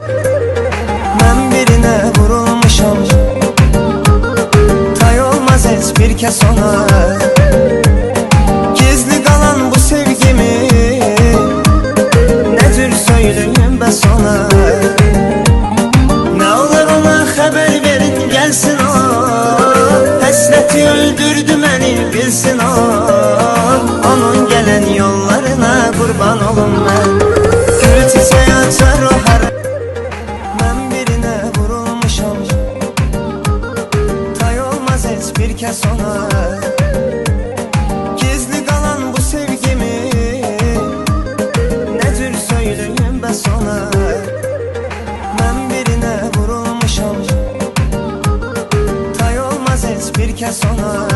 Ben birine vurulmuşum. Tay olmaz et bir kez ona. Gizli kalan bu sevgimi Ne tür söyleyeyim ben sana? Ne olur ona haber verin gelsin o. Hasreti öldürdü beni bilsin o. Onun gelen yollarına kurban olun ben. Gül çiçeği bir kez ona Gizli kalan bu sevgimi Nedir söyleyeyim ben sana? Ben birine vurulmuşum Tay olmaz et bir kez ona